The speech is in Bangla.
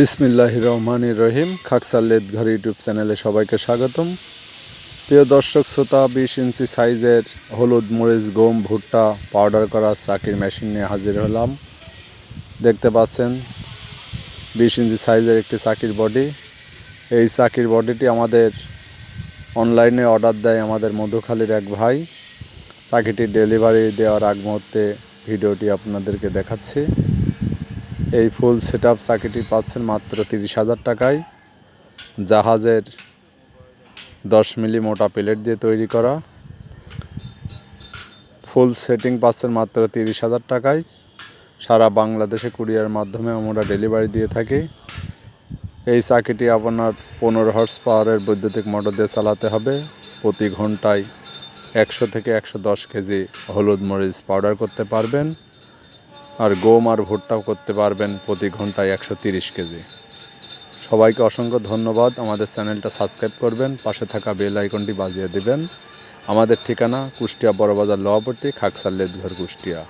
বিসমিল্লাহ রহমান রহিম, খাকসাল্লেদ ঘর ইউটিউব চ্যানেলে সবাইকে স্বাগতম। প্রিয় দর্শক, শ্রোতা, বিশ ইঞ্চি সাইজের হলুদ মরিচ, গম, ভুট্টা পাউডার করা চাকির মেশিন নিয়ে হাজির হলাম। দেখতে পাচ্ছেন, বিশ ইঞ্চি সাইজের একটি চাকির বডি এই চাকির বডিটি আমাদের অনলাইনে অর্ডার দেয় আমাদের মধুখালীর এক ভাই। চাকিটি ডেলিভারি দেওয়ার আগ মুহূর্তে ভিডিওটি আপনাদেরকে দেখাচ্ছি। এই ফুল সেট আপ চাকিটি পাচ্ছেন মাত্র তিরিশ হাজার টাকায়। জাহাজের দশ মিলি মোটা প্লেট দিয়ে তৈরি করা। ফুল সেটিং পাচ্ছেন মাত্র তিরিশ হাজার টাকায়। সারা বাংলাদেশে কুরিয়ার মাধ্যমে আমরা ডেলিভারি দিয়ে থাকি। এই চাকিটি আপনার পনেরো হর্স পাওয়ারের বৈদ্যুতিক মোটর দিয়ে চালাতে হবে। প্রতি ঘন্টায় একশো থেকে একশো দশ কেজি হলুদ মরিচ পাউডার করতে পারবেন। আর গম আর ভুট্টাও করতে পারবেন প্রতি ঘন্টায় একশো তিরিশ কেজি। সবাইকে অসংখ্য ধন্যবাদ। আমাদের চ্যানেলটা সাবস্ক্রাইব করবেন, পাশে থাকা বেল আইকনটি বাজিয়ে দেবেন। আমাদের ঠিকানা কুষ্টিয়া বড়বাজার লোহাপট্টি খাকসার লেদঘর কুষ্টিয়া।